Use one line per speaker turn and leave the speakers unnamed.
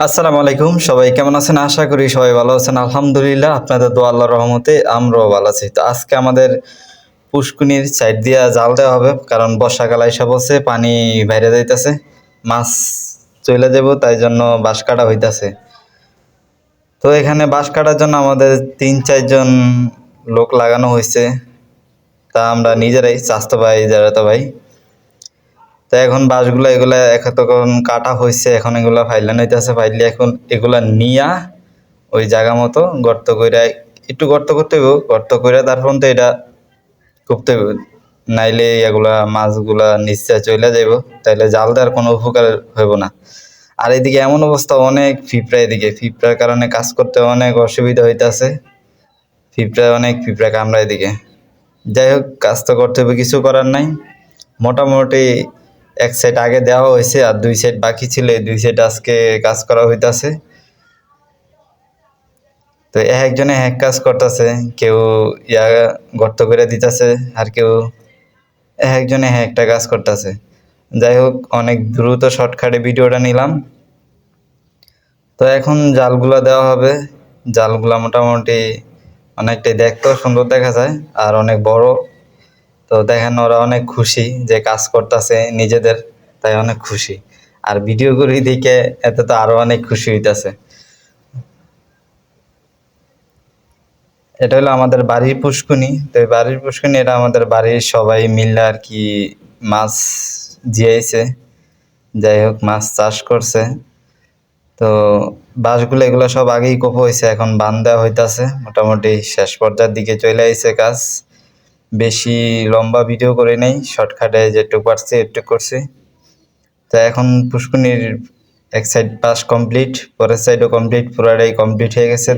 আসসালামু আলাইকুম, সবাই কেমন আছেন? আশা করি সবাই ভালো আছেন। আলহামদুলিল্লাহ, আপনাদের দোয়া আল্লাহর রহমতে আমরাও ভালো আছি। তো আজকে আমাদের পুষ্কুনির সাইড দিয়ে জাল দেওয়া হবে, কারণ বর্ষাকাল এসে বসে পানি বাইরে যাইতেছে, মাছ চলে যাব, তাই জন্য বাঁশ কাটা হইতাছে। তো এখানে বাঁশ কাটার জন্য আমাদের তিন চারজন লোক লাগানো হয়েছে তা আমরা নিজেরাই স্বাস্থ্য ভাই যারা তো ভাই তো এখন বাঁশগুলো এগুলা এখন তখন কাটা হয়েছে এখন এগুলা ফাইলান হইতেছে ফাইলে এখন এগুলা নিয়া ওই জায়গা মতো গর্ত কইরা, একটু গর্ত করতে হইব, গর্ত কইরা তারপর তো এটা করতে হইব। নাইলে এগুলা মাছগুলা নিশ্চয় চলে যাইব, তাইলে জাল দেওয়ার কোনো উপকার হইব না। আর এদিকে এমন অবস্থা, অনেক পিঁপড়া এদিকে পিঁপড়ার কারণে কাজ করতে অনেক অসুবিধা হইতাছে। পিঁপড়া অনেক পিঁপড়া কামড়া এদিকে। যাই হোক, কাজ তো করতে হবে কিছু করার নাই। মোটামুটি এক সাইড আগে দেওয়া হয়েছে আর দুই সাইড বাকি ছিল, এই দুই সাইড আজকে কাজ করা হইতাছে। তো এক একজনে এক কাজ করতেছে, কেউ ইয়া গর্ত করে দিতেছে আর কেউ এক একজনে এক একটা কাজ করতেছে। যাই হোক, অনেক দ্রুত শর্টকাটে ভিডিওটা নিলাম। তো এখন জালগুলা দেওয়া হবে। জালগুলা মোটামুটি অনেকটাই দেখতেও সুন্দর দেখা যায় আর অনেক বড়। তো দেখেন ওরা অনেক খুশি যে কাজ করতেছে, নিজেদের তাই অনেক খুশি। আর ভিডিও করি দেখে এতে তো আরও অনেক খুশি হইতাছে। এটা হলো আমাদের বাড়ির পুষ্কুনি। তো এই বাড়ির পুষ্কুনি এটা আমাদের বাড়ির সবাই মিলে আর কি মাছ জিয়াইছে। যাই হোক, মাছ চাষ করছে। তো বাঁশগুলো এগুলো সব আগেই কোপ হয়েছে এখন বান দেওয়া হইতাছে। মোটামুটি শেষ পর্যায়ের দিকে চলে আইছে কাজ। বেশি লম্বা ভিডিও করে নেই শর্টকাটে যেটুকু পারছি এটুক করছি। তো এখন পুষ্কুনির এক সাইড পাস কমপ্লিট পরের সাইডও কমপ্লিট পুরাটাই কমপ্লিট হয়ে গেছে।